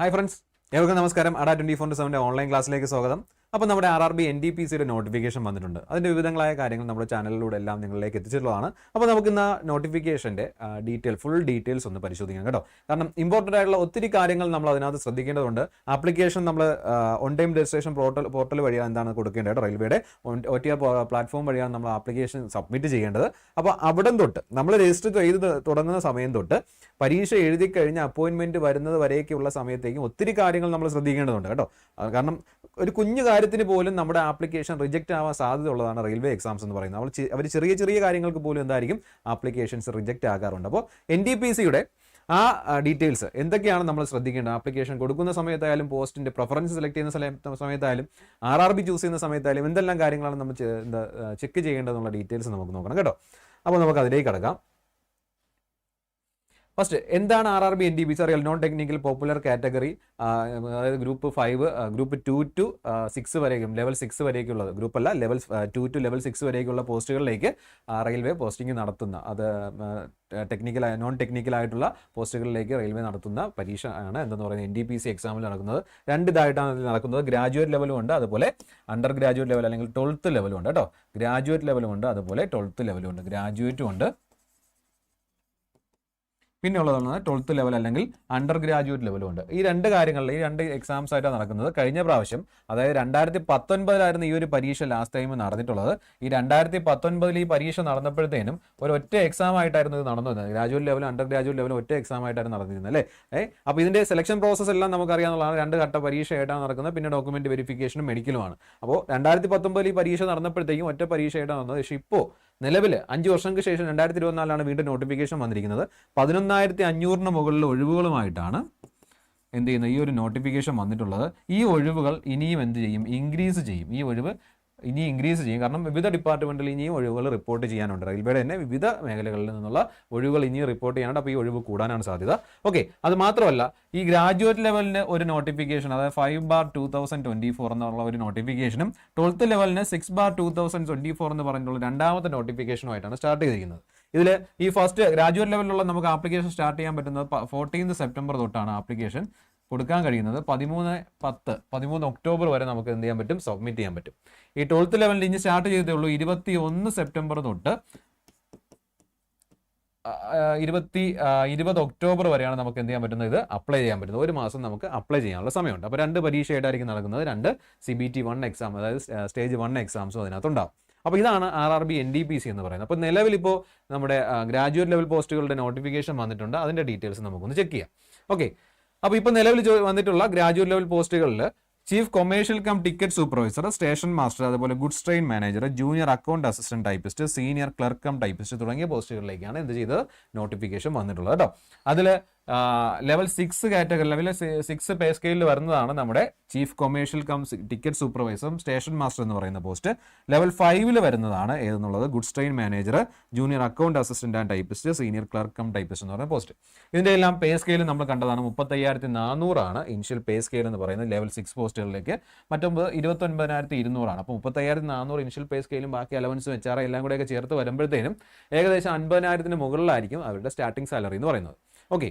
Hi friends ഏവർക്കും നമസ്കാരം. Adda twenty four സെവന്റെ ഓൺലൈൻ ക്ലാസ്സിലേക്ക് സ്വാഗതം. അപ്പോൾ നമ്മുടെ R R B N D P സിയുടെ നോട്ടിഫിക്കേഷൻ വന്നിട്ടുണ്ട്. അതിന്റെ വിവിധങ്ങളായ കാര്യങ്ങൾ നമ്മുടെ ചാനലിലൂടെ എല്ലാം നിങ്ങളിലേക്ക് എത്തിച്ചിട്ടുള്ളതാണ്. അപ്പോൾ നമുക്ക് ഇന്ന് നോട്ടിഫിക്കേഷന്റെ ഡീറ്റെയിൽ ഫുൾ ഡീറ്റെയിൽസ് ഒന്ന് പരിശോധിക്കാം കേട്ടോ. കാരണം ഇമ്പോർട്ടന്റ് ആയിട്ടുള്ള ഒത്തിരി കാര്യങ്ങൾ നമ്മൾ അതിനകത്ത് ശ്രദ്ധിക്കേണ്ടതുണ്ട്. ആപ്ലിക്കേഷൻ നമ്മൾ on time registration portal portal വഴിയാണ് എന്താണ് കൊടുക്കേണ്ടത് റെയിൽവേയുടെ ഒ ടി പ്ലാറ്റ്ഫോം വഴിയാണ് നമ്മൾ ആപ്ലിക്കേഷൻ സബ്മിറ്റ് ചെയ്യേണ്ടത്. അപ്പോൾ അവിടം തൊട്ട് നമ്മൾ രജിസ്റ്റർ ചെയ്ത് തുടങ്ങുന്ന സമയം തൊട്ട് പരീക്ഷ എഴുതി കഴിഞ്ഞ അപ്പോയിൻമെന്റ് വരുന്നത് വരെയൊക്കെയുള്ള സമയത്തേക്കും ഒത്തിരി കാര്യങ്ങൾ നമ്മൾ ശ്രദ്ധിക്കേണ്ടതുണ്ട് കേട്ടോ. കാരണം ഒരു കുഞ്ഞു കാര്യത്തിന് പോലും നമ്മുടെ ആപ്ലിക്കേഷൻ റിജക്റ്റ് ആവാൻ സാധ്യത ഉള്ളതാണ് റെയിൽവേ എക്സാംസ് എന്ന് പറയുന്നത്. അവർ അവർ ചെറിയ ചെറിയ കാര്യങ്ങൾക്ക് പോലും എന്തായിരിക്കും ആപ്ലിക്കേഷൻസ് റിജക്റ്റ് ആകാറുണ്ട്. അപ്പോൾ എൻ ഡി പി സിയുടെ ആ ഡീറ്റെയിൽസ് എന്തൊക്കെയാണ് നമ്മൾ ശ്രദ്ധിക്കേണ്ടത്? ആപ്ലിക്കേഷൻ കൊടുക്കുന്ന സമയത്തായാലും പോസ്റ്റിന്റെ പ്രഫറൻസ് സെലക്ട് ചെയ്യുന്ന സമയ- സമയത്തായാലും ആർ ആർ ബി ചൂസ് ചെയ്യുന്ന സമയത്തായാലും എന്തെല്ലാം കാര്യങ്ങളാണ് നമ്മൾ എന്താ ചെക്ക് ചെയ്യേണ്ടതെന്നുള്ള ഡീറ്റെയിൽസ് നമുക്ക് നോക്കണം കേട്ടോ. അപ്പോൾ നമുക്ക് അതിലേക്ക് കടക്കാം. ഫസ്റ്റ് എന്താണ് R R B N D B C അറിയാം നോൺ ടെക്നിക്കൽ പോപ്പുലർ കാറ്റഗറി അതായത് group five group two two six വരേക്കും ലെവൽ സിക്സ് വരേക്കുള്ളത് ഗ്രൂപ്പ് അല്ല level two two level six വരേക്കുള്ള പോസ്റ്റുകളിലേക്ക് റെയിൽവേ പോസ്റ്റിംഗ് നടത്തുന്ന അത് ടെക്നിക്കൽ നോൺ ടെക്നിക്കൽ ആയിട്ടുള്ള പോസ്റ്റുകളിലേക്ക് റെയിൽവേ നടത്തുന്ന പരീക്ഷ ആണ് എന്തെന്ന് പറയുന്നത് എൻ ഡി പി സി എക്സാമിൽ നടക്കുന്നത്. രണ്ട് ഇതായിട്ടാണ് ഇതിൽ നടക്കുന്നത്. ഗ്രാജുവേറ്റ് ലെവലും ഉണ്ട് അതുപോലെ അണ്ടർ ഗ്രാജുവേറ്റ് ലെവൽ അല്ലെങ്കിൽ ട്വൽത്ത് ലെവലും ഉണ്ട് കേട്ടോ. ഗ്രാജുവേറ്റ് ലെവലും ഉണ്ട് അതുപോലെ ട്വൽത്ത് ലെവലും ഉണ്ട്. ഗ്രാജുവേറ്റും ഉണ്ട്. പിന്നെ ഉള്ളതാണ് ട്വൽത്ത് ലെവൽ അല്ലെങ്കിൽ അണ്ടർ ഗ്രാജുവേറ്റ് ലെവലും ഉണ്ട്. ഈ രണ്ട് കാര്യങ്ങളിൽ ഈ രണ്ട് എക്സാംസ് ആയിട്ടാണ് നടക്കുന്നത്. കഴിഞ്ഞ പ്രാവശ്യം അതായത് രണ്ടായിരത്തി പത്തൊൻപതിലായിരുന്നു ഈ ഒരു പരീക്ഷ ലാസ്റ്റ് ടൈം നടന്നിട്ടുള്ളത്. ഈ രണ്ടായിരത്തി പത്തൊൻപതിൽ ഈ പരീക്ഷ നടന്നപ്പോഴത്തേനും ഒരു ഒറ്റ എക്സാം ആയിട്ടായിരുന്നു ഇത് നടന്നത്. ഗ്രാജുവേറ്റ് ലെവലും അണ്ടർ ഗ്രാജുവേറ്റ് ലെവലും ഒറ്റ എക്സാം ആയിട്ടായിരുന്നു നടന്നിരുന്നത് അല്ലേ? ഏ അപ്പോൾ ഇതിന്റെ സെലക്ഷൻ പ്രോസസ്സ് എല്ലാം നമുക്കറിയാവുന്നതാണ്. രണ്ട് ഘട്ട പരീക്ഷ ആയിട്ടാണ് നടക്കുന്നത്. പിന്നെ ഡോക്യുമെന്റ് വെരിഫിക്കേഷനും മെഡിക്കലുമാണ് അപ്പോൾ രണ്ടായിരത്തി പത്തൊമ്പതിൽ ഈ പരീക്ഷ നടന്നപ്പോഴത്തേക്കും ഒറ്റ പരീക്ഷ ആയിട്ടാണ് നടന്നത്. പക്ഷേ ഇപ്പോൾ നിലവിൽ അഞ്ച് വർഷങ്ങൾക്ക് ശേഷം രണ്ടായിരത്തി ഇരുപത്തിനാലാണ് വീണ്ടും നോട്ടിഫിക്കേഷൻ വന്നിരിക്കുന്നത്. പതിനൊന്നായിരത്തി അഞ്ഞൂറിന് മുകളിൽ ഒഴിവുകളുമായിട്ടാണ് എന്ത് ചെയ്യുന്നത്? ഈ ഒരു നോട്ടിഫിക്കേഷൻ വന്നിട്ടുള്ളത്. ഈ ഒഴിവുകൾ ഇനിയും എന്ത് ചെയ്യും? ഇൻക്രീസ് ചെയ്യും. ഈ ഒഴിവ് ഇനി ഇൻക്രീസ് ചെയ്യും. കാരണം വിവിധ ഡിപ്പാർട്ട്മെന്റിൽ ഇനിയും ഒഴിവുകൾ റിപ്പോർട്ട് ചെയ്യാനുണ്ട്. റെയിൽവേയുടെ തന്നെ വിവിധ മേഖലകളിൽ നിന്നുള്ള ഒഴിവുകൾ ഇനിയും റിപ്പോർട്ട് ചെയ്യാനുണ്ട്. അപ്പോൾ ഈ ഒഴിവ് കൂടാനാണ് സാധ്യത. ഓക്കെ അത് മാത്രമല്ല ഈ ഗ്രാജുവേറ്റ് ലെവലിന് ഒരു നോട്ടിഫിക്കേഷൻ അതായത് five bar two thousand twenty four എന്നുള്ള ഒരു നോട്ടിഫിക്കേഷനും twelfth ലെവലിന് six bar two thousand twenty four എന്ന് പറഞ്ഞിട്ടുള്ള രണ്ടാമത്തെ നോട്ടിഫിക്കേഷനുമായിട്ടാണ് സ്റ്റാർട്ട് ചെയ്തിരിക്കുന്നത്. ഇതിൽ ഈ ഫസ്റ്റ് ഗ്രാജുവേറ്റ് ലെവലിലുള്ള നമുക്ക് ആപ്ലിക്കേഷൻ സ്റ്റാർട്ട് ചെയ്യാൻ പറ്റുന്നത് ഫോർട്ടീൻത് സെപ്റ്റംബർ തൊട്ടാണ് ആപ്ലിക്കേഷൻ കൊടുക്കാൻ കഴിയുന്നത് പതിമൂന്ന് പത്ത് പതിമൂന്ന് ഒക്ടോബർ വരെ നമുക്ക് എന്ത് ചെയ്യാൻ പറ്റും? സബ്മിറ്റ് ചെയ്യാൻ പറ്റും. ഈ ട്വൽത്ത് ലെവലിൽ ഇനി സ്റ്റാർട്ട് ചെയ്തേ ഉള്ളൂ ഇരുപത്തി ഒന്ന് സെപ്റ്റംബർ തൊട്ട് ഇരുപത്തി ഇരുപത് ഒക്ടോബർ വരെയാണ് നമുക്ക് എന്ത് ചെയ്യാൻ പറ്റുന്നത്? ഇത് അപ്ലൈ ചെയ്യാൻ പറ്റുന്നത്. ഒരു മാസം നമുക്ക് അപ്ലൈ ചെയ്യാനുള്ള സമയമുണ്ട്. അപ്പോൾ രണ്ട് പരീക്ഷയായിട്ടായിരിക്കും നടക്കുന്നത്? രണ്ട് C B T one exam അതായത് സ്റ്റേജ് വൺ എക്സാംസും അതിനകത്തുണ്ടാവും. അപ്പോൾ ഇതാണ് R R B N D P C എന്ന് പറയുന്നത്. അപ്പോൾ നിലവിലിപ്പോൾ നമ്മുടെ ഗ്രാജുവേറ്റ് ലെവൽ പോസ്റ്റുകളുടെ നോട്ടിഫിക്കേഷൻ വന്നിട്ടുണ്ട്. അതിന്റെ ഡീറ്റെയിൽസ് നമുക്കൊന്ന് ചെക്ക് ചെയ്യാം. ഓക്കെ അപ്പോൾ ഇപ്പോൾ നിലവിൽ വന്നിട്ടുള്ള ഗ്രാജുവേറ്റ് ലെവൽ പോസ്റ്റുകളിൽ chief commercial cum ticket supervisor station master അതുപോലെ goods train manager junior account assistant typist senior clerk cum typist തുടങ്ങിയ പോസ്റ്റുകളിലേക്കാണ് എന്ത് ചെയ്ത് നോട്ടിഫിക്കേഷൻ വന്നിട്ടുള്ളത് കേട്ടോ അതിൽ level six category level six pay സ്കെയിലിൽ വരുന്നതാണ് നമ്മുടെ ചീഫ് കൊമേഴ്ഷ്യൽ കം ടിക്കറ്റ് സൂപ്പർവൈസറും സ്റ്റേഷൻ മാസ്റ്റർ എന്ന് പറയുന്ന പോസ്റ്റ്. ലെവൽ ഫൈവിൽ വരുന്നതാണ് ഏതെന്നുള്ളത്? Goods train manager junior account assistant and typist senior clerk cum typist എന്ന് പറയുന്ന പോസ്റ്റ്. ഇതിന്റെ എല്ലാം പേ സ്കെയിൽ നമ്മൾ കണ്ടതാണ്. മുപ്പത്തയ്യായിരത്തി നാനൂറാണ് ഇനിഷ്യൽ പേ സ്കെയിൽ എന്ന് പറയുന്നത് ലെവൽ സിക്സ് പോസ്റ്റുകളിലേക്ക്. മറ്റൊമ്പത് ഇരുപത്തൊൻപതിനായിരത്തി ഇരുന്നൂറാണ്. അപ്പോൾ മുപ്പത്തയ്യായിരത്തി നാനൂറ് ഇനിഷ്യൽ പേ സ്കെയിലും ബാക്കി അലവൻസും എച്ച് ആർ എല്ലാം കൂടെയൊക്കെ ചേർത്ത് വരുമ്പോഴത്തേനും ഏകദേശം അൻപതിനായിരത്തിന് മുകളിലായിരിക്കും അവരുടെ സ്റ്റാർട്ടിംഗ് സാലറി എന്ന് പറയുന്നത്. ഓക്കെ.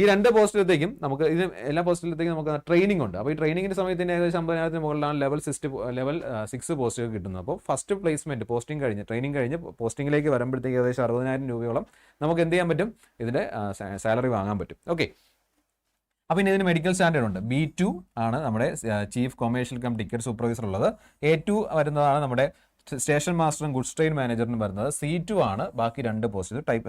ഈ രണ്ട് പോസ്റ്റിലത്തേക്കും നമുക്ക് ഇത് എല്ലാ പോസ്റ്റിലത്തേക്കും നമുക്ക് ട്രെയിനിങ് ഉണ്ട്. അപ്പോൾ ഈ ട്രെയിനിങ്ങിന്റെ സമയത്തിന് ഏകദേശം അമ്പതിനായിരത്തിന് മുകളിലാണ് ലെവൽ സിസ്റ്റ് ലെവൽ സിക്സ് പോസ്റ്റുകൾ കിട്ടുന്നത്. അപ്പോൾ ഫസ്റ്റ് പ്ലേസ്മെന്റ് പോസ്റ്റിംഗ് കഴിഞ്ഞ് ട്രെയിനിങ് കഴിഞ്ഞ് പോസ്റ്റിംഗിലേക്ക് വരുമ്പോഴത്തേക്ക് ഏകദേശം അറുപതിനായിരം രൂപയോളം നമുക്ക് എന്ത് ചെയ്യാൻ പറ്റും? ഇതിന്റെ സാലറി വാങ്ങാൻ പറ്റും. ഓക്കെ അപ്പോൾ ഇനി ഇതിന് മെഡിക്കൽ സ്റ്റാൻഡേർഡ് ഉണ്ട്. ബി ടു ആണ് നമ്മുടെ chief commercial cum ticket supervisor ഉള്ളത്. എ ടു വരുന്നതാണ് നമ്മുടെ സ്റ്റേഷൻ മാസ്റ്ററും ഗുഡ്സ് ട്രെയിൻ മാനേജറിനും വരുന്നത് സി ടു ആണ്. ബാക്കി രണ്ട് post type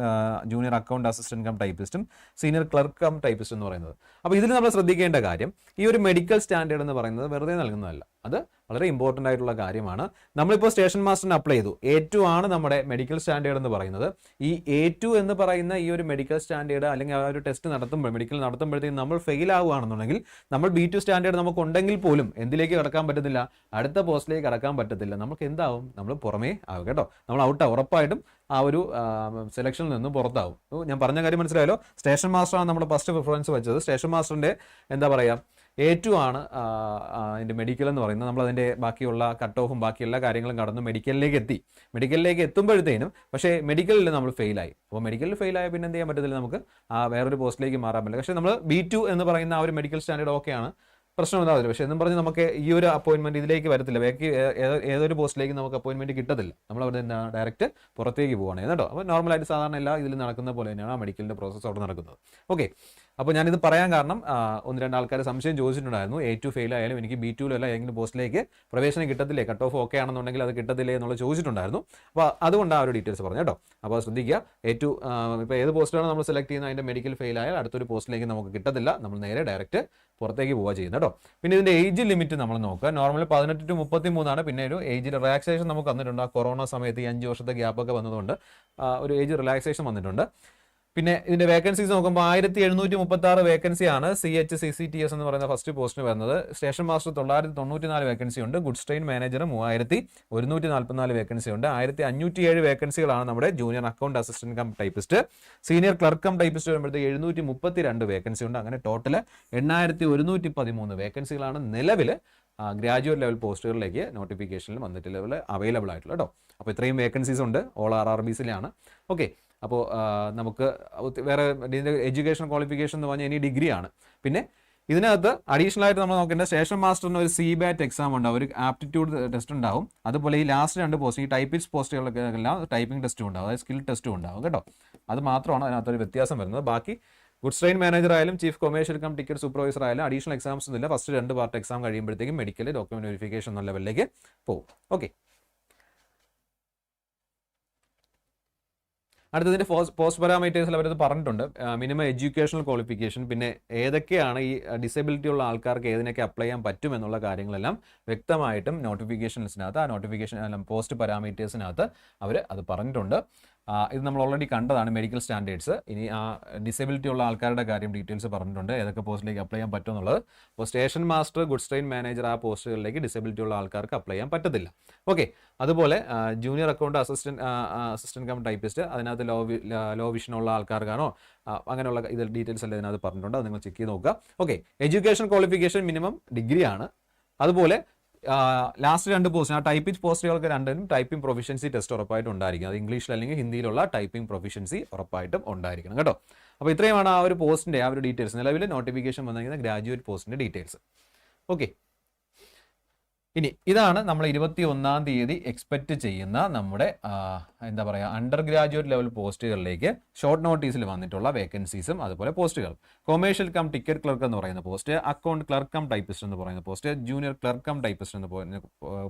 junior account assistant cum ടൈപ്പിസ്റ്റും senior clerk cum typist എന്ന് പറയുന്നത്. അപ്പോൾ ഇതിൽ നമ്മൾ ശ്രദ്ധിക്കേണ്ട കാര്യം ഈ ഒരു മെഡിക്കൽ സ്റ്റാൻഡേർഡ് എന്ന് പറയുന്നത് വെറുതെ നൽകുന്നതല്ല. അത് വളരെ ഇമ്പോർട്ടന്റ് ആയിട്ടുള്ള കാര്യമാണ്. നമ്മളിപ്പോൾ സ്റ്റേഷൻ മാസ്റ്ററിന് അപ്ലൈ ചെയ്തു. എ ടു ആണ് നമ്മുടെ മെഡിക്കൽ സ്റ്റാൻഡേർഡ് എന്ന് പറയുന്നത്. ഈ എ ടു എന്ന് പറയുന്ന ഈ ഒരു മെഡിക്കൽ സ്റ്റാൻഡേർഡ് അല്ലെങ്കിൽ ആ ഒരു ടെസ്റ്റ് നടത്തുമ്പോൾ മെഡിക്കൽ നടത്തുമ്പോഴത്തേക്കും നമ്മൾ ഫെയിൽ ആവുകയാണെന്നുണ്ടെങ്കിൽ നമ്മൾ ബി ടു സ്റ്റാൻഡേർഡ് നമുക്ക് ഉണ്ടെങ്കിൽ പോലും എന്തിലേക്ക് കിടക്കാൻ പറ്റത്തില്ല? അടുത്ത പോസ്റ്റിലേക്ക് കിടക്കാൻ പറ്റത്തില്ല. നമുക്ക് എന്താവും? നമ്മൾ പുറമേ ആവും കേട്ടോ. നമ്മൾ ഔട്ട് ഉറപ്പായിട്ടും ആ ഒരു സെലക്ഷനിൽ നിന്ന് പുറത്താവും. ഞാൻ പറഞ്ഞ കാര്യം മനസ്സിലായല്ലോ? സ്റ്റേഷൻ മാസ്റ്ററാണ് നമ്മൾ ഫസ്റ്റ് പ്രിഫറൻസ് വെച്ചത്. സ്റ്റേഷൻ മാസ്റ്ററിന്റെ എന്താ പറയുക എ ടു ആണ് അതിന്റെ മെഡിക്കൽ എന്ന് പറയുന്നത്. നമ്മൾ അതിന്റെ ബാക്കിയുള്ള കട്ട് ഓഫും ബാക്കി എല്ലാ കാര്യങ്ങളും കടന്ന് മെഡിക്കലിലേക്ക് എത്തി. മെഡിക്കലിലേക്ക് എത്തുമ്പോഴത്തേനും പക്ഷേ മെഡിക്കലിൽ നമ്മൾ ഫെയിലായി അപ്പോൾ മെഡിക്കലിൽ ഫെയിലായ പിന്നെ എന്ത് ചെയ്യാൻ പറ്റത്തില്ല നമുക്ക് വേറൊരു പോസ്റ്റിലേക്ക് മാറാൻ പറ്റില്ല. പക്ഷേ നമ്മൾ ബി ടു എന്ന് പറയുന്ന ആ ഒരു മെഡിക്കൽ സ്റ്റാൻഡേർഡ് ഓക്കെയാണ് പ്രശ്നം ഉണ്ടാവില്ല പക്ഷേ എന്നും പറഞ്ഞ് നമുക്ക് ഈ ഒരു അപ്പോയിന്റ്മെന്റ് ഇതിലേക്ക് വരത്തില്ല. ബാക്കി ഏതൊരു പോസ്റ്റിലേക്ക് നമുക്ക് അപ്പോയിന്റ്മെന്റ് കിട്ടത്തില്ല. നമ്മൾ അവിടെ നിന്ന് ഡയറക്റ്റ് പുറത്തേക്ക് പോവാണ്. കേട്ടോ? അപ്പോൾ നോർമലായിട്ട് സാധാരണ എല്ലാ ഇതിൽ നടക്കുന്ന പോലെ തന്നെയാണ് ആ മെഡിക്കലിന്റെ പ്രോസസ്സ് അവിടെ നടക്കുന്നത്. ഓക്കെ അപ്പോൾ ഞാനിത് പറയാൻ കാരണം ഒന്ന് രണ്ട് ആൾക്കാർ സംശയം ചോദിച്ചിട്ടുണ്ടായിരുന്നു. എ ടു ഫെയിൽ ആയാലും എനിക്ക് ബി ടുവിലല്ല ഏതെങ്കിലും പോസ്റ്റിലേക്ക് പ്രവേശനം കിട്ടത്തില്ലേ? കട്ട് ഓഫ് ഓക്കെ ആണെന്നുണ്ടെങ്കിൽ അത് കിട്ടത്തില്ലേ എന്നുള്ള ചോദിച്ചിട്ടുണ്ടായിരുന്നു. അപ്പോൾ അതുകൊണ്ട് ആ ഒരു ഡീറ്റെയിൽസ് പറഞ്ഞു. കേട്ടോ? അപ്പോൾ ശ്രദ്ധിക്കുക. എ ടു ഇപ്പോൾ ഏത് പോസ്റ്റിലാണ് നമ്മൾ സെലക്ട് ചെയ്യുന്നത് അതിന്റെ മെഡിക്കൽ ഫെയിൽ ആയാൽ അടുത്തൊരു പോസ്റ്റിലേക്ക് നമുക്ക് കിട്ടത്തില്ല. നമ്മൾ നേരെ ഡയറക്റ്റ് പുറത്തേക്ക് പോവുക ചെയ്യുന്നത് കേട്ടോ പിന്നെ ഇതിന്റെ ഏജ് ലിമിറ്റ് നമ്മൾ നോക്കുക. നോർമലി പതിനെട്ട് ടു മുപ്പത്തി മൂന്നാണ് പിന്നെ ഒരു ഏജ് റിലാക്സേഷൻ നമുക്ക് വന്നിട്ടുണ്ട് ആ കൊറോണ സമയത്ത് ഈ അഞ്ച് വർഷത്തെ ഗ്യാപ്പൊക്കെ വന്നതുകൊണ്ട് ഒരു ഏജ് റിലാക്സേഷൻ വന്നിട്ടുണ്ട്. പിന്നെ ഇതിന്റെ വേക്കൻസീസ് നോക്കുമ്പോൾ ആയിരത്തി എഴുന്നൂറ്റി മുപ്പത്തി ആറ് വേക്കൻസി ആണ് C H C C T S എന്ന് പറയുന്ന ഫസ്റ്റ് പോസ്റ്റിന് വരുന്നത്. സ്റ്റേഷൻ മാസ്റ്റർ തൊള്ളായിരത്തി തൊണ്ണൂറ്റി നാല് വേക്കൻസി ഉണ്ട്. ഗുഡ്സ് ട്രെയിൻ മാനേജർ മൂവായിരത്തി ഒരുന്നൂറ്റി നാൽപ്പത്തിനാല് വേക്കൻസി ഉണ്ട്. ആയിരത്തി അഞ്ഞൂറ്റി ഏഴ് വേക്കൻസികളാണ് നമ്മുടെ junior account assistant cum typist senior clerk cum typist വരുമ്പോഴത്തേക്ക് എഴുന്നൂറ്റി മുപ്പത്തി രണ്ട് വേക്കൻസി ഉണ്ട്. അങ്ങനെ ടോട്ടൽ എണ്ണായിരത്തി ഒരുന്നൂറ്റി പതിമൂന്ന് വേക്കൻസികളാണ് നിലവിൽ ഗ്രാജുവേറ്റ് ലെവൽ പോസ്റ്റുകളിലേക്ക് നോട്ടിഫിക്കേഷനിൽ വന്നിട്ട് ലെവൽ അവൈലബിൾ ആയിട്ടുള്ള കേട്ടോ അപ്പോൾ ഇത്രയും വേക്കൻസീസ് ഉണ്ട്. ഓൾ ആർ ആർ ബിസിലാണ് ഓക്കെ അപ്പോൾ നമുക്ക് വേറെ എഡ്യൂക്കേഷൻ ക്വാളിഫിക്കേഷൻ എന്ന് പറഞ്ഞാൽ ഇനി ഡിഗ്രിയാണ്. പിന്നെ ഇതിനകത്ത് അഡീഷണൽ ആയിട്ട് നമ്മൾ നോക്കേണ്ട സ്റ്റേഷൻ മാസ്റ്ററിന് ഒരു സി ബാറ്റ് എക്സാം ഉണ്ടാവും ഒരു ആപ്റ്റിറ്റ്യൂഡ് ടെസ്റ്റ് ഉണ്ടാവും. അതുപോലെ ഈ ലാസ്റ്റ് രണ്ട് പോസ്റ്റ് ഈ ടൈപ്പിസ്റ്റ് പോസ്റ്റുകളൊക്കെ എല്ലാം ടൈപ്പിംഗ് ടെസ്റ്റും ഉണ്ടാവും. അതായത് സ്കിൽ ടെസ്റ്റും ഉണ്ടാവും കേട്ടോ. അത് മാത്രമാണ് അതിനകത്തൊരു വ്യത്യാസം വരുന്നത്. ബാക്കി ഗുഡ്സ് ട്രെയിൻ മാനേജർ ആയാലും chief commercial cum ticket supervisor ആയാലും അഡീഷണൽ എക്സാംസ് ഒന്നുമില്ല. ഫസ്റ്റ് രണ്ട് പാർട്ട് എക്സാം കഴിയുമ്പോഴത്തേക്കും മെഡിക്കൽ ഡോക്യുമെന്റ് വെരിഫിക്കേഷൻ എന്ന ലെവലിലേക്ക് പോകും. ഓക്കെ അടുത്തതിന്റെ പോസ്റ്റ് പാരാമീറ്റേഴ്സിൽ അവരത് പറഞ്ഞിട്ടുണ്ട്. മിനിമം എഡ്യൂക്കേഷണൽ ക്വാളിഫിക്കേഷൻ പിന്നെ ഏതൊക്കെയാണ് ഈ ഡിസബിലിറ്റി ഉള്ള ആൾക്കാർക്ക് ഏതിനൊക്കെ അപ്ലൈ ചെയ്യാൻ പറ്റും എന്നുള്ള കാര്യങ്ങളെല്ലാം വ്യക്തമായിട്ടും നോട്ടിഫിക്കേഷൻസിനകത്ത് ആ നോട്ടിഫിക്കേഷൻ പോസ്റ്റ് പാരാമീറ്റേഴ്സിനകത്ത് അവർ അത് പറഞ്ഞിട്ടുണ്ട്. ഇത് നമ്മൾ ഓൾറെഡി കണ്ടതാണ് മെഡിക്കൽ സ്റ്റാൻഡേർഡ്സ് ഇനി ആ ഡിസബിലിറ്റി ഉള്ള ആൾക്കാരുടെ കാര്യം ഡീറ്റെയിൽസ് പറഞ്ഞിട്ടുണ്ട്. ഏതൊക്കെ പോസ്റ്റിലേക്ക് അപ്ലൈ ചെയ്യാൻ പറ്റും എന്നുള്ളത് അപ്പോൾ station master goods train manager ആ പോസ്റ്റുകളിലേക്ക് ഡിസബിലിറ്റി ഉള്ള ആൾക്കാർക്ക് അപ്ലൈ ചെയ്യാൻ പറ്റത്തില്ല. ഓക്കെ അതുപോലെ junior account assistant assistant cum typist അതിനകത്ത് ലോ ലോ വിഷൻ ഉള്ള ആൾക്കാർക്കാണോ അങ്ങനെയുള്ള ഇത് ഡീറ്റെയിൽസ് എല്ലാം ഇതിനകത്ത് പറഞ്ഞിട്ടുണ്ട്. അത് നിങ്ങൾ ചെക്ക് ചെയ്ത് നോക്കുക. ഓക്കെ എഡ്യൂക്കേഷൻ ക്വാളിഫിക്കേഷൻ മിനിമം ഡിഗ്രിയാണ് അതുപോലെ ലാസ്റ്റ് രണ്ട് പോസ്റ്റ് ആ ടൈപ്പിംഗ് പോസ്റ്റുകൾക്ക് രണ്ടിനും ടൈപ്പിംഗ് പ്രൊഫിഷ്യൻസി ടെസ്റ്റ് ഉറപ്പായിട്ട് ഉണ്ടായിരിക്കും അത് ഇംഗ്ലീഷിൽ അല്ലെങ്കിൽ ഹിന്ദിയിലുള്ള ടൈപ്പിംഗ് പ്രൊഫിഷ്യൻസി ഉറപ്പായിട്ടും ഉണ്ടായിരിക്കണം കേട്ടോ. അപ്പോൾ ഇത്രയുമാണ് ആ ഒരു പോസ്റ്റിന്റെ ആ ഒരു ഡീറ്റെയിൽസ് നിലവിൽ നോട്ടിഫിക്കേഷൻ വന്നിരിക്കുന്ന ഗ്രാജുവേറ്റ് പോസ്റ്റിന്റെ ഡീറ്റെയിൽസ് ഓക്കെ ഇനി ഇതാണ് നമ്മൾ ഇരുപത്തി ഒന്നാം തീയതി എക്സ്പെക്ട് ചെയ്യുന്ന നമ്മുടെ എന്താ പറയുക അണ്ടർ ഗ്രാജുവേറ്റ് ലെവൽ പോസ്റ്റുകളിലേക്ക് ഷോർട്ട് നോട്ടീസിൽ വന്നിട്ടുള്ള വേക്കൻസീസും അതുപോലെ പോസ്റ്റുകൾ കൊമേഴ്ഷ്യൽ കം ടിക്കറ്റ് ക്ലർക്ക് എന്ന് പറയുന്ന post account clerk cum typist എന്ന് പറയുന്ന post junior clerk cum typist എന്ന് പറയുന്ന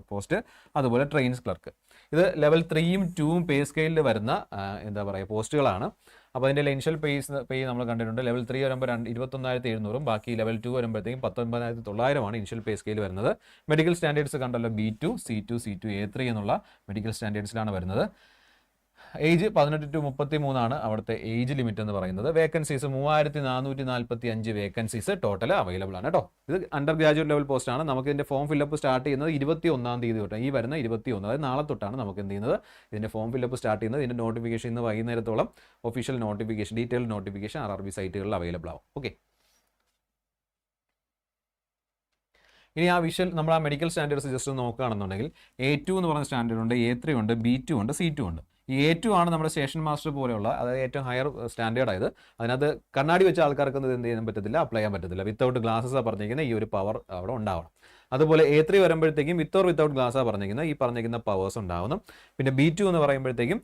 പോസ്റ്റ് അതുപോലെ ട്രെയിൻസ് ക്ലർക്ക് ഇത് ലെവൽ ത്രീയും ടൂവും പേ സ്കെയിലിൽ വരുന്ന എന്താ പറയുക പോസ്റ്റുകളാണ് അപ്പോൾ അതിന്റെ ഇൻഷ്യൽ പേയ്സ് പേ നമ്മൾ കണ്ടിട്ടുണ്ട്. ലെവൽ ത്രീ വരുമ്പോൾ രണ്ട് ഇരുപത്തൊന്നായിരത്തി എഴുന്നൂറും ബാക്കി ലെവൽ ടു വരുമ്പോഴത്തേക്കും പത്തൊൻപതിനായിരത്തി തൊള്ളായിരമാണ് ഇൻഷ്യൽ പേ സ്കെയിൽ വരുന്നത്. മെഡിക്കൽ സ്റ്റാൻഡേർഡ്സ് കണ്ടല്ലോ B two C two C two A three എന്നുള്ള മെഡിക്കൽ സ്റ്റാൻഡേർഡ്സിലാണ് വരുന്നത്. ഏജ് പതിനെട്ട് ടു മുപ്പത്തി മൂന്നാണ് അവിടുത്തെ ഏജ് ലിമിറ്റ് എന്ന് പറയുന്നത്. വേക്കൻസീസ് മൂവായിരത്തി നാനൂറ്റി നാൽപ്പത്തി അഞ്ച് വേക്കൻസീസ് ടോട്ടൽ അവൈലബിൾ ആണ് കേട്ടോ. ഇത് അണ്ടർ ഗ്രാജുവേറ്റ് ലെവൽ പോസ്റ്റ് ആണ്. നമുക്ക് ഇതിന്റെ ഫോം ഫില്ലപ്പ് സ്റ്റാർട്ട് ചെയ്യുന്നത് ഇരുപത്തി ഒന്നാം തീയതി തൊട്ട് ഈ വരുന്ന ഇരുപത്തി ഒന്ന് അതായത് നാളെ തൊട്ടാണ് നമുക്ക് എന്ത് ചെയ്യുന്നത്? ഇതിന്റെ ഫോം ഫില്ലപ്പ് സ്റ്റാർട്ട് ചെയ്യുന്നത്. ഇതിന്റെ നോട്ടിഫിക്കേഷൻ ഇന്ന് വൈകുന്നേരത്തോളം official notification detail notification R R B സൈറ്റുകളിൽ അവൈലബിൾ ആവും. ഓക്കെ ഇനി ആ വിഷ്വൽ നമ്മൾ ആ മെഡിക്കൽ സ്റ്റാൻഡേർഡ്സ് ജസ്റ്റ് നോക്കുകയാണെന്നുണ്ടെങ്കിൽ എ ടു എന്ന് പറഞ്ഞ സ്റ്റാൻഡേർഡ് ഉണ്ട് എ ത്രീ ഉണ്ട് ബി ടു ഉണ്ട് സി ടു ഉണ്ട്. എ ടു ആണ് നമ്മുടെ സ്റ്റേഷൻ മാസ്റ്റർ പോലെയുള്ള അതായത് ഏറ്റവും ഹയർ സ്റ്റാൻഡേർഡ് ആയത്. അതിനകത്ത് കണ്ണാടി വെച്ച ആൾക്കാർക്ക് ഇത് എന്ത് ചെയ്യാൻ പറ്റത്തില്ല അപ്ലൈ ചെയ്യാൻ പറ്റത്തില്ല. വിത്തൗട്ട് ഗ്ലാസസ് പറഞ്ഞിരിക്കുന്ന ഈ ഒരു പവർ അവിടെ ഉണ്ടാവണം. അതുപോലെ എ ത്രീ വരുമ്പോഴത്തേക്കും വിത്ത് ഓർ വിത്തൗട്ട് ഗ്ലാസ്സാണ് പറഞ്ഞിരിക്കുന്നത് ഈ പറഞ്ഞിരിക്കുന്ന പവേഴ്സ് ഉണ്ടാവുന്നു. പിന്നെ ബി ടു എന്ന് പറയുമ്പോഴത്തേക്കും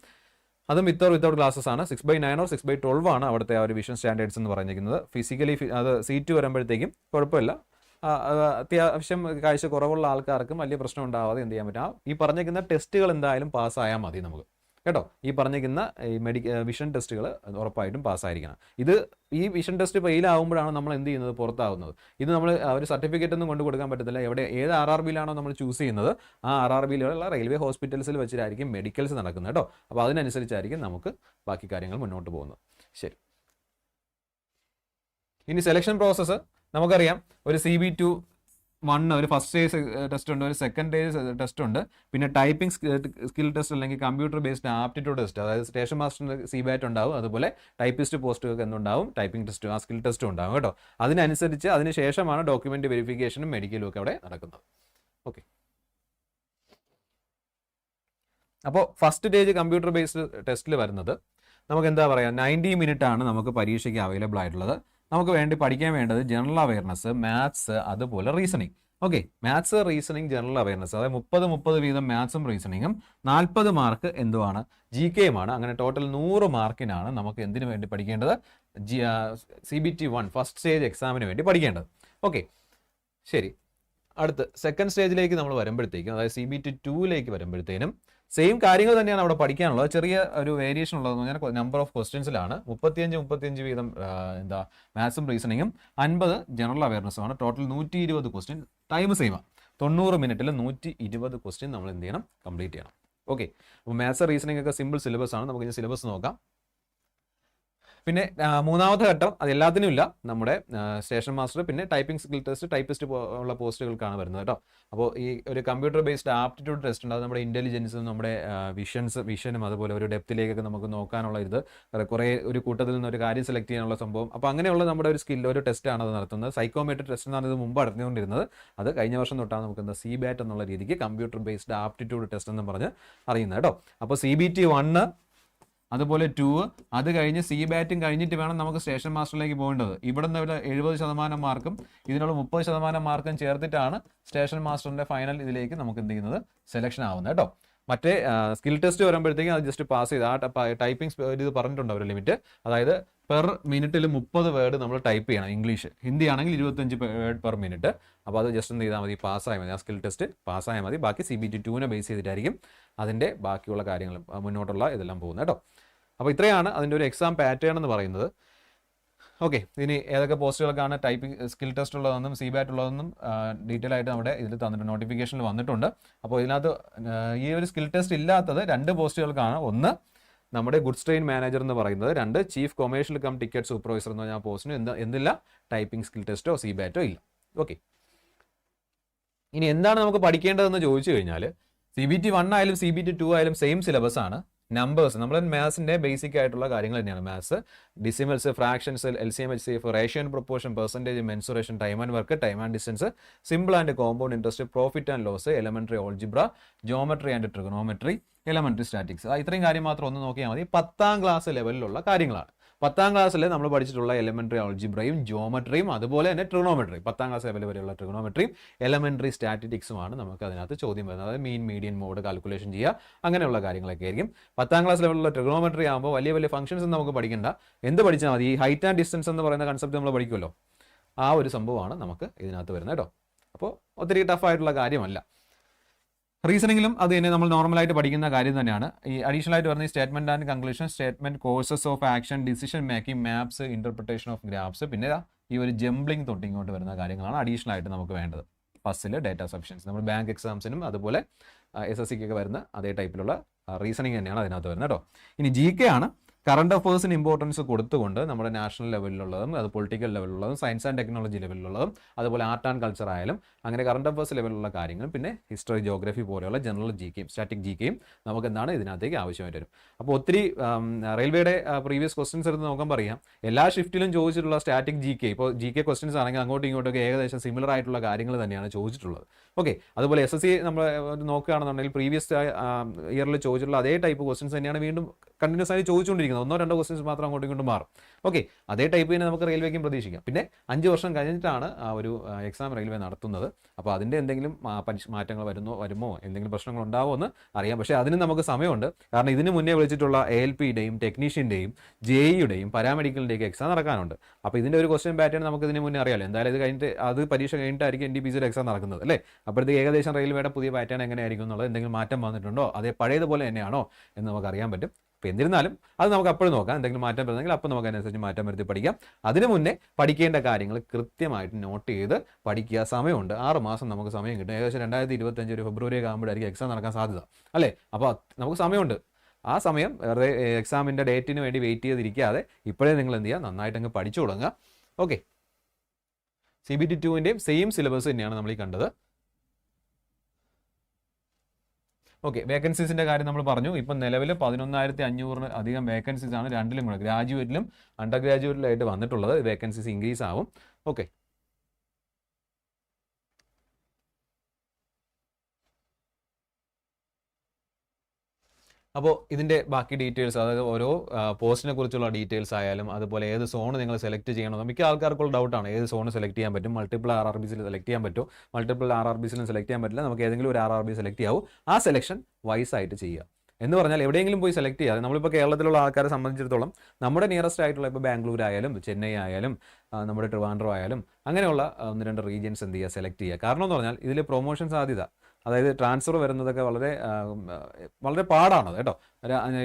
അതും വിത്ത് ഓർ വിത്തൗട്ട് ഗ്ലാസസ് ആണ്. Six by nine or six by twelve ആണ് അവിടുത്തെ ആ ഒരു വിഷൻ സ്റ്റാൻഡേർഡ്സ് എന്ന് പറഞ്ഞിരിക്കുന്നത്. ഫിസിക്കലി അത് സി ടു വരുമ്പോഴത്തേക്കും കുഴപ്പമില്ല. അത്യാവശ്യം കാഴ്ച കുറവുള്ള ആൾക്കാർക്കും വലിയ പ്രശ്നം ഉണ്ടാവാതെ എന്ത് ചെയ്യാൻ പറ്റും. ഈ പറഞ്ഞിരിക്കുന്ന ടെസ്റ്റുകൾ എന്തായാലും പാസ്സായാൽ മതി നമുക്ക്. കേട്ടോ? ഈ പറഞ്ഞിരിക്കുന്ന ഈ മെഡിക്ക വിഷൻ ടെസ്റ്റുകൾ ഉറപ്പായിട്ടും പാസ്സായിരിക്കണം. ഇത് ഈ വിഷൻ ടെസ്റ്റ് ഫെയിലാവുമ്പോഴാണ് നമ്മൾ എന്ത് ചെയ്യുന്നത്? പുറത്താവുന്നത്. ഇത് നമ്മൾ ഒരു സർട്ടിഫിക്കറ്റ് ഒന്നും കൊണ്ടു കൊടുക്കാൻ പറ്റത്തില്ല. എവിടെ ഏത് ആർ ആർ ബിയിലാണോ നമ്മൾ ചൂസ് ചെയ്യുന്നത് ആ ആർ ആർ ബിയിലുള്ള റെയിൽവേ ഹോസ്പിറ്റൽസിൽ വെച്ചിട്ടായിരിക്കും മെഡിക്കൽസ് നടക്കുന്നത് കേട്ടോ. അപ്പോൾ അതിനനുസരിച്ചായിരിക്കും നമുക്ക് ബാക്കി കാര്യങ്ങൾ മുന്നോട്ട് പോകുന്നത്. ശരി. ഇനി സെലക്ഷൻ പ്രോസസ്സ് നമുക്കറിയാം ഒരു സി ബി ടു വൺ ഒരു ഫസ്റ്റ് ഡേ ടെസ്റ്റ് ഉണ്ട്. ഒരു സെക്കൻഡ് ഡേ ടെസ്റ്റ് ഉണ്ട്. പിന്നെ ടൈപ്പിംഗ് സ്കിൽ ടെസ്റ്റ് അല്ലെങ്കിൽ കമ്പ്യൂട്ടർ ബേസ്ഡ് ആപ്റ്റിറ്റ്യൂഡ് ടെസ്റ്റ് അതായത് സ്റ്റേഷൻ മാസ്റ്ററിന് സി ബാറ്റ് ഉണ്ടാവും. അതുപോലെ ടൈപ്പിസ്റ്റ് പോസ്റ്റുകൾക്ക് എന്തുണ്ടാവും? ടൈപ്പിംഗ് ടെസ്റ്റ് ആ സ്കിൽ ടെസ്റ്റും ഉണ്ടാവും കേട്ടോ. അതിനനുസരിച്ച് അതിന് ശേഷമാണ് ഡോക്യുമെന്റ് വെരിഫിക്കേഷനും മെഡിക്കലും ഒക്കെ അവിടെ നടക്കുന്നത്. ഓക്കെ അപ്പോൾ ഫസ്റ്റ് ഡേജ് കമ്പ്യൂട്ടർ ബേസ്ഡ് ടെസ്റ്റിൽ വരുന്നത് നമുക്ക് എന്താ പറയുക നയന്റി മിനിറ്റ് ആണ് നമുക്ക് പരീക്ഷയ്ക്ക് അവൈലബിൾ ആയിട്ടുള്ളത്. നമുക്ക് വേണ്ടി പഠിക്കാൻ വേണ്ടത് ജനറൽ അവയർനെസ് മാത്സ് അതുപോലെ reasoning okay maths reasoning general awareness അതായത് മുപ്പത് മുപ്പത് വീതം മാത്സും റീസണിങ്ങും നാൽപ്പത് മാർക്ക് എന്തുമാണ് ജി കെയുമാണ് അങ്ങനെ ടോട്ടൽ നൂറ് മാർക്കിനാണ് നമുക്ക് എന്തിനു വേണ്ടി പഠിക്കേണ്ടത്? G C B T one first stage എക്സാമിന് വേണ്ടി പഠിക്കേണ്ടത്. ഓക്കെ ശരി. അടുത്ത് സെക്കൻഡ് സ്റ്റേജിലേക്ക് നമ്മൾ വരുമ്പോഴത്തേക്കും അതായത് സി ബി ടി ടുവിലേക്ക് വരുമ്പോഴത്തേനും സെയിം കാര്യങ്ങൾ തന്നെയാണ് അവിടെ പഠിക്കാനുള്ളത്. ചെറിയ ഒരു വേരിയേഷൻ ഉള്ളതെന്ന് പറഞ്ഞാൽ നമ്പർ ഓഫ് ക്വസ്റ്റ്യൻസിലാണ് മുപ്പത്തിയഞ്ച് മുപ്പത്തിയഞ്ച് വീതം എന്താ മാത്സും റീസണിങ്ങും അൻപത് ജനറൽ അവയർനെസ്സുമാണ് ടോട്ടൽ നൂറ്റി ഇരുപത് ക്വസ്റ്റ്യൻ ടൈം സെയിമാണ് തൊണ്ണൂറ് മിനിറ്റിൽ നൂറ്റി ഇരുപത് ക്വസ്റ്റ്യൻ നമ്മൾ എന്ത് ചെയ്യണം? കംപ്ലീറ്റ് ചെയ്യണം. ഓക്കെ അപ്പോൾ മാത്സ് റീസണിംഗ് ഒക്കെ സിമ്പിൾ സിലബസ് ആണ്. നമുക്ക് ഇനി സിലബസ് നോക്കാം. പിന്നെ മൂന്നാമത്തെ ഘട്ടം അത് എല്ലാത്തിനും ഇല്ല നമ്മുടെ സ്റ്റേഷൻ മാസ്റ്റർ പിന്നെ ടൈപ്പിംഗ് സ്കിൽ ടെസ്റ്റ് ടൈപ്പിസ്റ്റ് ഉള്ള പോസ്റ്റുകൾക്കാണ് വരുന്നത് കേട്ടോ. അപ്പോൾ ഈ ഒരു കമ്പ്യൂട്ടർ ബേസ്ഡ് ആപ്റ്റിറ്റ്യൂഡ് ടെസ്റ്റ് ഉണ്ട്. അത് നമ്മുടെ ഇന്റലിജൻസും നമ്മുടെ വിഷൻസ് വിഷനും അതുപോലെ ഒരു ഡെപ്തിലേക്കൊക്കെ നമുക്ക് നോക്കാനുള്ള ഇത് കുറേ ഒരു കൂട്ടത്തിൽ നിന്ന് ഒരു കാര്യം സെലക്ട് ചെയ്യാനുള്ള സംഭവം. അപ്പോൾ അങ്ങനെയുള്ള നമ്മുടെ ഒരു സ്കിൽ ഒരു ടെസ്റ്റാണ് അത് നടത്തുന്നത്. സൈക്കോമെട്രിക് ടെസ്റ്റ് എന്നാണ് ഇത് മുമ്പ് നടത്തിക്കൊണ്ടിരുന്നത് അത് കഴിഞ്ഞ വർഷം തൊട്ടാണ് നമുക്ക് എന്താ സി ബാറ്റ് എന്നുള്ള രീതിക്ക് കമ്പ്യൂട്ടർ ബേസ്ഡ് ആപ്റ്റിറ്റ്യൂഡ് ടെസ്റ്റ് എന്ന് പറഞ്ഞ് അറിയുന്നത് കേട്ടോ. അപ്പോൾ സി ബി ടി വണ്ണ് അതുപോലെ ടു അത് കഴിഞ്ഞ് സി ബാറ്റും കഴിഞ്ഞിട്ട് വേണം നമുക്ക് സ്റ്റേഷൻ മാസ്റ്ററിലേക്ക് പോകേണ്ടത്. ഇവിടെ നിന്ന് ഇവിടെ എഴുപത് ശതമാനം മാർക്കും ഇതിനുള്ള മുപ്പത് ശതമാനം മാർക്കും ചേർത്തിട്ടാണ് സ്റ്റേഷൻ മാസ്റ്ററിന്റെ ഫൈനൽ ഇതിലേക്ക് നമുക്ക് എന്ത് ചെയ്യുന്നത്? സെലക്ഷൻ ആവുന്നത് കേട്ടോ. മറ്റേ സ്കിൽ ടെസ്റ്റ് വരുമ്പോഴത്തേക്കും അത് ജസ്റ്റ് പാസ് ചെയ്ത് ആ ടൈപ്പിംഗ് ഇത് പറഞ്ഞിട്ടുണ്ട് അവർ ലിമിറ്റ് അതായത് പെർ മിനിറ്റിൽ മുപ്പത് വേർഡ് നമ്മൾ ടൈപ്പ് ചെയ്യണം ഇംഗ്ലീഷ്. ഹിന്ദി ആണെങ്കിൽ ഇരുപത്തഞ്ച് വേർഡ് പെർ മിനിറ്റ് അപ്പോൾ അത് ജസ്റ്റ് എന്ത് ചെയ്താൽ മതി പാസ്സായാൽ മതി. ആ സ്കിൽ ടെസ്റ്റ് പാസ്സായാൽ മതി. ബാക്കി സി ബി ടി ടൂവിനെ ബേസ് ചെയ്തിട്ടായിരിക്കും അതിന്റെ ബാക്കിയുള്ള കാര്യങ്ങളും മുന്നോട്ടുള്ള ഇതെല്ലാം പോകുന്നത് കേട്ടോ. അപ്പോൾ ഇത്രയാണ് അതിന്റെ ഒരു എക്സാം പാറ്റേൺ എന്ന് പറയുന്നത്. ഓക്കെ ഇനി ഏതൊക്കെ പോസ്റ്റുകൾക്കാണ് ടൈപ്പിംഗ് സ്കിൽ ടെസ്റ്റ് ഉള്ളതെന്നും സി ബാറ്റ് ഉള്ളതെന്നും ഡീറ്റെയിൽ ആയിട്ട് നമ്മുടെ ഇതിൽ തന്നിട്ടുണ്ട് നോട്ടിഫിക്കേഷനിൽ വന്നിട്ടുണ്ട്. അപ്പോൾ ഇതിനകത്ത് ഈ ഒരു സ്കിൽ ടെസ്റ്റ് ഇല്ലാത്തത് രണ്ട് പോസ്റ്റുകൾക്കാണ്. ഒന്ന് നമ്മുടെ ഗുഡ്സ് ട്രെയിൻ മാനേജർ എന്ന് പറയുന്നത് രണ്ട് chief commercial cum ticket supervisor എന്ന് പറഞ്ഞ ആ പോസ്റ്റിന് എന്ത് എന്തില്ല? ടൈപ്പിംഗ് സ്കിൽ ടെസ്റ്റോ സി ബാറ്റോ ഇല്ല. ഓക്കെ ഇനി എന്താണ് നമുക്ക് പഠിക്കേണ്ടതെന്ന് ചോദിച്ചു കഴിഞ്ഞാൽ സി ബി ടി വൺ ആയാലും സി ബി ടി ടു ആയാലും സെയിം സിലബസ് ആണ്. നമ്പേഴ്സ് നമ്മൾ മാത്സിന്റെ ബേസിക് ആയിട്ടുള്ള കാര്യങ്ങൾ തന്നെയാണ്. Maths decimals fractions L C M H C F റേഷ്യൻ proportion percentage mensuration time and work time and distance simple and compound interest profit and loss elementary algebra geometry and trigonometry elementary statics ഇത്രയും കാര്യം മാത്രം ഒന്ന് നോക്കിയാൽ മതി. പത്താം class ലെവലിലുള്ള കാര്യങ്ങളാണ്. പത്താം ക്ലാസ്സിൽ നമ്മൾ പഠിച്ചിട്ടുള്ള എലമെന്ററി ഓൾജിബ്രയും ജോമെട്രിയും അതുപോലെ തന്നെ ട്രിഗണോമെട്രി പത്താം ക്ലാസ് ലെവൽ വരെയുള്ള ട്രിഗണോമെട്രിയും എലമെന്ററി സ്റ്റാറ്റിറ്റിക്സുമാണ് നമുക്ക് അതിനകത്ത് ചോദ്യം വരുന്നത്. അതായത് മീൻ മീഡിയൻ മോഡ് കാൽക്കുലേഷൻ ചെയ്യുക അങ്ങനെയുള്ള കാര്യങ്ങളൊക്കെ ആയിരിക്കും. പത്താം ക്ലാസ് ലെവലിലുള്ള ട്രിഗണോമെട്രി ആകുമ്പോൾ വലിയ വലിയ ഫംഗ്ഷൻസ് നമുക്ക് പഠിക്കേണ്ട. എന്ത് പഠിച്ചാൽ മതി? ഈ ഹൈറ്റ് ആൻഡ് ഡിസ്റ്റൻസ് എന്ന് പറയുന്ന കൺസെപ്റ്റ് നമ്മൾ പഠിക്കുമല്ലോ ആ ഒരു സംഭവമാണ് നമുക്ക് ഇതിനകത്ത് വരുന്നത് കേട്ടോ. അപ്പോൾ ഒത്തിരി ടഫായിട്ടുള്ള കാര്യമല്ല. റീസണിങ്ങിലും അത് തന്നെ നമ്മൾ നോർമലായിട്ട് പഠിക്കുന്ന കാര്യം തന്നെയാണ്. ഈ അഡീഷണൽ ആയിട്ട് പറഞ്ഞ statement and conclusion statement courses of action decision making maps interpretation of graphs പിന്നെ ഈ ഒരു ജംബ്ലിംഗ് തൊട്ട് ഇങ്ങോട്ട് വരുന്ന കാര്യങ്ങളാണ് അഡീഷണൽ ആയിട്ട് നമുക്ക് വേണ്ടത്. പസ്സിൽ ഡേറ്റ സഫിഷ്യൻസി നമ്മൾ ബാങ്ക് എക്സാംസിനും അതുപോലെ എസ് എസ് സിക്കൊക്കെ വരുന്ന അതേ ടൈപ്പിലുള്ള റീസണിങ് തന്നെയാണ് അതിനകത്ത് വരുന്നത് കേട്ടോ. ഇനി ജി കെ ആണ്. കറണ്ട് അഫേഴ്സിന് ഇമ്പോർട്ടൻസ് കൊടുത്തുകൊണ്ട് നമ്മുടെ നാഷണൽ ലെവലിലുള്ളതും അത് പൊളിറ്റിക്കൽ ലെവലിലുള്ളതും സയൻസ് ആൻഡ് ടെക്നോളജി ലെവലിലുള്ളതും അതുപോലെ ആർട്ട് ആൻഡ് കൾച്ചർ ആയാലും അങ്ങനെ കറണ്ട് അഫേഴ്സ് ലെവലിലുള്ള കാര്യങ്ങളും പിന്നെ ഹിസ്റ്ററി ജോഗ്രഫി പോലെയുള്ള ജനറൽ ജി കെയും സ്റ്റാറ്റിക് ജി കെയും നമുക്ക് എന്താണ് ഇതിനകത്തേക്ക് ആവശ്യമായിട്ട് വരും. അപ്പോൾ ഒത്തിരി റെയിൽവേയുടെ പ്രീവിയസ് ക്വസ്റ്റ്യൻസ് എടുത്ത് നോക്കാൻ പറയാം എല്ലാ ഷിഫ്റ്റിലും ചോദിച്ചിട്ടുള്ള സ്റ്റാറ്റിക് ജി കെ ഇപ്പോൾ ജി കെ ക്വസ്റ്റ്യൻസ് ആണെങ്കിൽ അങ്ങോട്ടും ഇങ്ങോട്ടൊക്കെ ഏകദേശം സിമിലർ ആയിട്ടുള്ള കാര്യങ്ങൾ തന്നെയാണ് ചോദിച്ചിട്ടുള്ളത്. ഓക്കെ അതുപോലെ എസ് എസ് സി നമ്മൾ നോക്കുകയാണെന്നുണ്ടെങ്കിൽ പ്രീവിയസ് ഇയറിൽ ചോദിച്ചിട്ടുള്ള അതേ ടൈപ്പ് ക്വസ്റ്റ്യൻസ് തന്നെയാണ് വീണ്ടും കണ്ടിന്യൂസ് ആയി ചോദിച്ചുകൊണ്ടിരിക്കുന്നത്. ഒന്നോ രണ്ടോ ക്വസ്റ്റ്യൻസ് മാത്രം അങ്ങോട്ടും ഇങ്ങോട്ടും മാറും. ഓക്കെ അതേ ടൈപ്പ് തന്നെ നമുക്ക് റെയിൽവേക്കും പ്രതീക്ഷിക്കാം. പിന്നെ അഞ്ച് വർഷം കഴിഞ്ഞിട്ടാണ് ഒരു എക്സാം റെയിൽവേ നടത്തുന്നത്. അപ്പോൾ അതിന്റെ എന്തെങ്കിലും മാറ്റങ്ങൾ വരുന്നോ വരുമോ എന്തെങ്കിലും പ്രശ്നങ്ങൾ ഉണ്ടാവുമോ എന്ന് അറിയാം. പക്ഷേ അതിന് നമുക്ക് സമയമുണ്ട്. കാരണം ഇതിന് മുന്നേ വിളിച്ചിട്ടുള്ള എ എൽ പിയുടെയും ടെക്നീഷ്യന്റെയും ജെ ഇയുടെയും പാരാമെഡിക്കലിന്റെയും എക്സാം നടക്കാനുണ്ട്. അപ്പോൾ ഇതിന്റെ ഒരു ക്വസ്റ്റ്യൻ പാറ്റേൺ നമുക്ക് ഇതിന് മുന്നേ അറിയാമല്ലോ എന്തായാലും ഇത് കഴിഞ്ഞിട്ട് അത് പരീക്ഷ കഴിഞ്ഞിട്ടായിരിക്കും എൻ ഡി പി സിയുടെ എക്സാം നടക്കുന്നത് അല്ലേ? അപ്പോഴത്തേക്ക് ഏകദേശം റെയിൽവേയുടെ പുതിയ പാറ്റേൺ എങ്ങനെയായിരിക്കും എന്നുള്ളത് എന്തെങ്കിലും മാറ്റം വന്നിട്ടുണ്ടോ? അതേ പഴയതുപോലെ തന്നെയാണോ എന്ന് നമുക്ക് അറിയാൻ പറ്റും. അപ്പോൾ എന്നിരുന്നാലും അത് നമുക്ക് അപ്പോഴും നോക്കാം. എന്തെങ്കിലും മാറ്റം വരുന്നെങ്കിൽ അപ്പോൾ നമുക്ക് അതിനനുസരിച്ച് മാറ്റം വരുത്തി പഠിക്കാം. അതിനു മുന്നേ പഠിക്കേണ്ട കാര്യങ്ങൾ കൃത്യമായിട്ട് നോട്ട് ചെയ്ത് പഠിക്കുക. സമയമുണ്ട്. ആറ് മാസം നമുക്ക് സമയം കിട്ടും. ഏകദേശം രണ്ടായിരത്തി ഇരുപത്തഞ്ച് ഒരു ഫെബ്രുവരി ആകുമ്പോഴായിരിക്കും എക്സാം നടക്കാൻ സാധ്യത. അല്ലേ? അപ്പോൾ നമുക്ക് സമയമുണ്ട്. ആ സമയം വെറുതെ എക്സാമിന്റെ ഡേറ്റിന് വേണ്ടി വെയിറ്റ് ചെയ്തിരിക്കാതെ ഇപ്പോഴേ നിങ്ങൾ എന്ത് ചെയ്യുക? നന്നായിട്ട് അങ്ങ് പഠിച്ചു തുടങ്ങുക. ഓക്കെ സി ബി ടി ടുവിന്റെയും സെയിം സിലബസ് തന്നെയാണ് നമ്മൾ ഈ കണ്ടത്. ഓക്കെ വേക്കൻസീസിന്റെ കാര്യം നമ്മൾ പറഞ്ഞു. ഇപ്പം നിലവിൽ പതിനൊന്നായിരത്തി അഞ്ഞൂറിന് അധികം വേക്കൻസീസ് ആണ് രണ്ടിലും കൂടെ ഗ്രാജുവേറ്റിലും അണ്ടർ ഗ്രാജുവേറ്റിലായിട്ട് വന്നിട്ടുള്ളത് വേക്കൻസീസ് ഇൻക്രീസ് ആവും. ഓക്കെ അപ്പോൾ ഇതിന്റെ ബാക്കി ഡീറ്റെയിൽസ് അതായത് ഓരോ പോസ്റ്റിനെ കുറിച്ചുള്ള ഡീറ്റെയിൽസ് ആയാലും അതുപോലെ ഏത് സോൺ നിങ്ങൾ സെലക്ട് ചെയ്യണമെന്ന് മിക്ക ആൾക്കാർക്കുള്ള ഡൗട്ടാണ്. ഏത് സോൺ സെലക്ട് ചെയ്യാൻ പറ്റും? മൾട്ടിപ്പിൾ ആർ ആർ ബിസിൽ സെലക്ട് ചെയ്യാൻ പറ്റും മൾട്ടിപ്പിൾ ആർ ആർ ബിസിലും സെലക്ട് ചെയ്യാൻ പറ്റില്ല. നമുക്ക് ഏതെങ്കിലും ഒരു ആർ ആർ ബി സെലക്ട് ചെയ്യാവും. ആ സെലക്ഷൻ വൈസ് ആയിട്ട് ചെയ്യുക. എന്ന് പറഞ്ഞാൽ എവിടെയെങ്കിലും പോയി സെലക്ട് ചെയ്യാതെ നമ്മളിപ്പോൾ കേരളത്തിലുള്ള ആൾക്കാരെ സംബന്ധിച്ചിടത്തോളം നമ്മുടെ നിയറസ്റ്റ് ആയിട്ടുള്ള ഇപ്പോൾ ബാംഗ്ലൂർ ആയാലും ചെന്നൈ ആയാലും നമ്മുടെ ട്രിവാൻഡ്രോ ആയാലും അങ്ങനെയുള്ള ഒന്ന് രണ്ട് റീജിയൻസ് എന്ത് ചെയ്യുക? സെലക്ട് ചെയ്യുക. കാരണം എന്ന് പറഞ്ഞാൽ ഇതിൽ പ്രൊമോഷൻ സാധ്യത. അതായത് ട്രാൻസ്ഫർ വരുന്നതൊക്കെ വളരെ വളരെ പാടാണ് കേട്ടോ.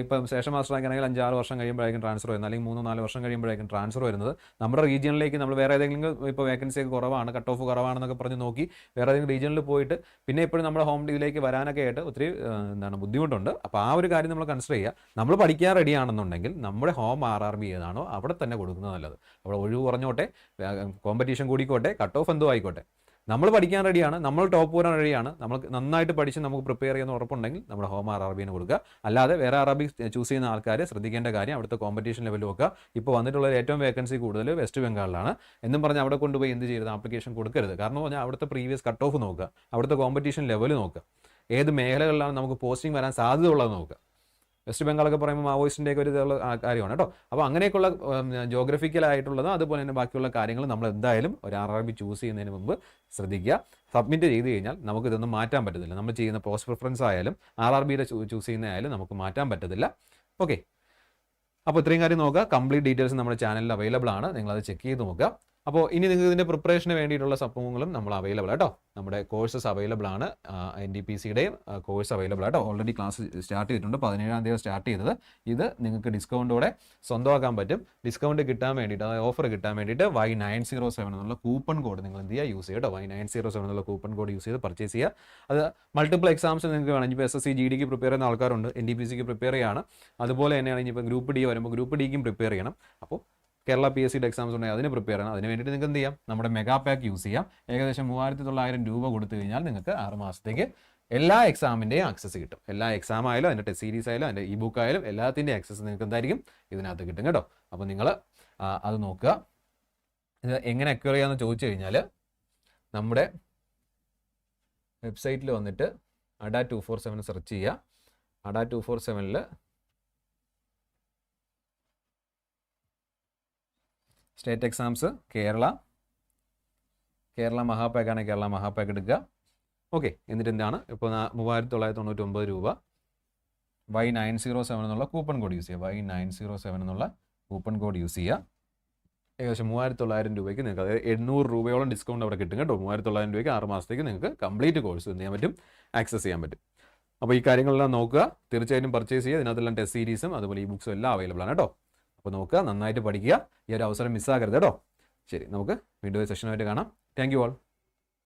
ഇപ്പം സ്റ്റേഷൻ മാസ്റ്റർ ആണെങ്കിൽ അഞ്ചാറ് വർഷം കഴിയുമ്പോഴായിരിക്കും ട്രാൻസ്ഫർ വരുന്നത് അല്ലെങ്കിൽ മൂന്നോ നാല് വർഷം കഴിയുമ്പോഴായിരിക്കും ട്രാൻസ്ഫർ വരുന്നത്. നമ്മുടെ റീജിയനിലേക്ക് നമ്മൾ വേറെ ഏതെങ്കിലും ഇപ്പോൾ വേക്കൻസി ഒക്കെ കുറവാണ് കട്ട് ഓഫ് കുറവാണെന്നൊക്കെ പറഞ്ഞ് നോക്കി വേറെ ഏതെങ്കിലും റീജിയനിൽ പോയിട്ട് പിന്നെ എപ്പോഴും നമ്മുടെ ഹോം ഡിയിലേക്ക് വരാനൊക്കെ ആയിട്ട് ഒത്തിരി എന്താണ് ബുദ്ധിമുട്ടുണ്ട്. അപ്പോൾ ആ ഒരു കാര്യം നമ്മൾ കൺസിഡർ ചെയ്യുക. നമ്മൾ പഠിക്കാൻ റെഡി ആണെന്നുണ്ടെങ്കിൽ നമ്മുടെ ഹോം ആർ ആർ ബി ഏതാണോ അവിടെ തന്നെ കൊടുക്കുന്നത് നല്ലത്. അവിടെ ഒഴിവ് കുറഞ്ഞോട്ടെ കോമ്പറ്റീഷൻ കൂടിക്കോട്ടെ കട്ട് ഓഫ് എന്തോ ആയിക്കോട്ടെ. നമ്മൾ പഠിക്കാൻ റെഡിയാണ് നമ്മൾ ടോപ്പ് വരാൻ റെഡിയാണ് നമ്മൾ നന്നായിട്ട് പഠിച്ച് നമുക്ക് പ്രിപ്പയർ ചെയ്യുന്ന ഉറപ്പുണ്ടെങ്കിൽ നമ്മുടെ ഹോം ആർ അറബിന് കൊടുക്കുക. അല്ലാതെ വേറെ ആർ ചൂസ് ചെയ്യുന്ന ആൾക്കാർ ശ്രദ്ധിക്കേണ്ട കാര്യം അവിടുത്തെ കോമ്പറ്റീഷൻ ലെവൽ നോക്കുക ഇപ്പോൾ വന്നിട്ടുള്ള ഏറ്റവും വേക്കൻസി കൂടുതൽ വെസ്റ്റ് ബംഗാളിലാണ് എന്നും പറഞ്ഞ് അവിടെ കൊണ്ടുപോയി എന്ത് ചെയ്യരുത്? ആപ്ലിക്കേഷൻ കൊടുക്കരുത്. കാരണം പറഞ്ഞാൽ അവിടുത്തെ പ്രീവിയസ് കട്ട് ഓഫ് നോക്കുക. അവിടുത്തെ കോമ്പറ്റീഷൻ ലെവൽ നോക്കുക. ഏത് മേഖലകളിലാണ് നമുക്ക് പോസ്റ്റിംഗ് വരാൻ സാധ്യത ഉള്ളത് നോക്കുക. വെസ്റ്റ് ബംഗാളൊക്കെ പറയുമ്പോൾ മാവോയിസ്റ്റിന്റെ ഒക്കെ ഒരു ഇതുള്ള കാര്യമാണ് കേട്ടോ. അപ്പോൾ അങ്ങനെയൊക്കെയുള്ള ജോഗ്രഫിക്കലായിട്ടുള്ളത് അതുപോലെ തന്നെ ബാക്കിയുള്ള കാര്യങ്ങൾ നമ്മൾ എന്തായാലും ഒരു ആർ ആർ ബി ചൂസ് ചെയ്യുന്നതിന് മുമ്പ് ശ്രദ്ധിക്കുക. സബ്മിറ്റ് ചെയ്ത് കഴിഞ്ഞാൽ നമുക്ക് ഇതൊന്നും മാറ്റാൻ പറ്റത്തില്ല. നമ്മൾ ചെയ്യുന്ന പോസ്റ്റ് പ്രിഫറൻസ് ആയാലും ആർ ആർ ബിയുടെ ചൂസ് ചെയ്യുന്നതായാലും നമുക്ക് മാറ്റാൻ പറ്റത്തില്ല. ഓക്കെ അപ്പോൾ ഇത്രയും കാര്യം നോക്കുക. കംപ്ലീറ്റ് ഡീറ്റെയിൽസ് നമ്മുടെ ചാനലിൽ അവൈലബിൾ ആണ്. നിങ്ങളത് ചെക്ക് ചെയ്ത് നോക്കുക. അപ്പോൾ ഇനി നിങ്ങൾക്ക് ഇതിന്റെ പ്രിപ്പറേഷന് വേണ്ടിയിട്ടുള്ള സംഭവങ്ങളും നമ്മൾ അവൈലബിൾ ആട്ടോ. നമ്മുടെ കോഴ്സസ് അവൈലബിൾ ആണ്. എൻ ഡി പി സിയുടെയും കോഴ്സ് അവൈലബിൾ ആട്ടോ. ഓൾറെഡി ക്ലാസ് സ്റ്റാർട്ട് ചെയ്തിട്ടുണ്ട്. പതിനേഴാം തീയതി സ്റ്റാർട്ട് ചെയ്തത്. ഇത് നിങ്ങൾക്ക് ഡിസ്കൗണ്ടോടെ സ്വന്തമാക്കാൻ പറ്റും. ഡിസ്കൗണ്ട് കിട്ടാൻ വേണ്ടിയിട്ട് അതായത് ഓഫർ കിട്ടാൻ വേണ്ടിയിട്ട് വൈ നയൻ സീറോ സെവൻ എന്നുള്ള കൂപ്പൺ കോഡ് നിങ്ങൾ എന്ത് ചെയ്യുക? യൂസ് ചെയ്യട്ടോ വൈ നയൻ സീറോ സെവൻ എന്നുള്ള കൂപ്പൺ കോഡ് യൂസ് ചെയ്ത് പർച്ചേസ് ചെയ്യുക. അത് മൾട്ടിപ്പിൾ എക്സാംസ് നിങ്ങൾക്ക് വേണമെങ്കിൽ ഇപ്പോൾ എസ് എസ് സി ജി ഡിക്ക് പ്രിപ്പയർ ചെയ്യുന്ന ആൾക്കാരുണ്ട്. എൻ ഡി പി സിക്ക് പ്രിപ്പയർ ചെയ്യാണ് അതുപോലെ തന്നെയാണ് ഇനിയിപ്പോൾ ഗ്രൂപ്പ് ഡി വരുമ്പോൾ ഗ്രൂപ്പ് ഡിക്കും പ്രിപ്പയർ ചെയ്യണം. അപ്പോൾ കേരള പി എസ് സിയുടെ എക്സാംസ് ഉണ്ടെങ്കിൽ അതിന് പ്രിപ്പയർ ചെയ്യണം. അതിന് വേണ്ടിയിട്ട് നിങ്ങൾക്ക് എന്ത് ചെയ്യാം? നമ്മുടെ മെഗാ പാക്ക് യൂസ് ചെയ്യാം. ഏകദേശം മൂവായിരത്തി തൊള്ളായിരം രൂപ കൊടുത്തു കഴിഞ്ഞാൽ നിങ്ങൾക്ക് ആറ് മാസത്തേക്ക് എല്ലാ എക്സാമിന്റെയും ആക്സസ് കിട്ടും. എല്ലാ എക്സാം ആയാലും അതിന്റെ ടെസ്റ്റ് സീരീസ് ആയാലും അതിന്റെ ഇ ബുക്ക് ആയാലും എല്ലാത്തിന്റെയും ആക്സസ് നിങ്ങൾക്ക് എന്തായിരിക്കും ഇതിനകത്ത് കിട്ടും കേട്ടോ. അപ്പോൾ നിങ്ങൾ അത് നോക്കുക. ഇത് എങ്ങനെ അക്വയർ ചെയ്യാമെന്ന് ചോദിച്ചു കഴിഞ്ഞാൽ നമ്മുടെ വെബ്സൈറ്റിൽ വന്നിട്ട് Adda two four seven search ചെയ്യുക. അഡ ടു ഫോർ സെവനിൽ സ്റ്റേറ്റ് എക്സാംസ് കേരള കേരള മഹാപാക്കാണ് കേരള മഹാപാക്ക് എടുക്കുക ഓക്കെ എന്നിട്ട് എന്താണ്? ഇപ്പോൾ മൂവായിരത്തി തൊള്ളായിരത്തി തൊണ്ണൂറ്റി ഒമ്പത് രൂപ. വൈ നയൻ സീറോ സെവൻ എന്നുള്ള കൂപ്പൺ കോഡ് യൂസ് ചെയ്യുക വൈ നയൻ സീറോ സെവൻ എന്നുള്ള കൂപ്പൺ കോഡ് യൂസ് ചെയ്യുക ഏകദേശം മൂവായിരത്തി തൊള്ളായിരം രൂപയ്ക്ക് നിങ്ങൾക്ക് അതായത് എണ്ണൂറ് രൂപയോളം ഡിസ്കൗണ്ട് അവിടെ കിട്ടും കേട്ടോ. മൂവായിരത്തി തൊള്ളായിരം രൂപയ്ക്ക് ആറ് മാസത്തേക്ക് നിങ്ങൾക്ക് കംപ്ലീറ്റ് കോഴ്സ് എന്ത് ചെയ്യാൻ പറ്റും? ആക്സസ് ചെയ്യാൻ പറ്റും. അപ്പോൾ ഈ കാര്യങ്ങളെല്ലാം നോക്കുക. തീർച്ചയായിട്ടും പർച്ചേസ് ചെയ്യുക. ഇതിനകത്തെല്ലാം ടെസ്റ്റ് സീരീസും അതുപോലെ ഈ ബുക്സും എല്ലാം അവൈലബിൾ ആണ് കേട്ടോ. അപ്പോൾ നോക്കുക നന്നായിട്ട് പഠിക്കുക. ഈ ഒരു അവസരം മിസ്സാകരുത് കേട്ടോ. ശരി നമുക്ക് വീണ്ടും ഒരു സെഷനുമായിട്ട് കാണാം. Thank you all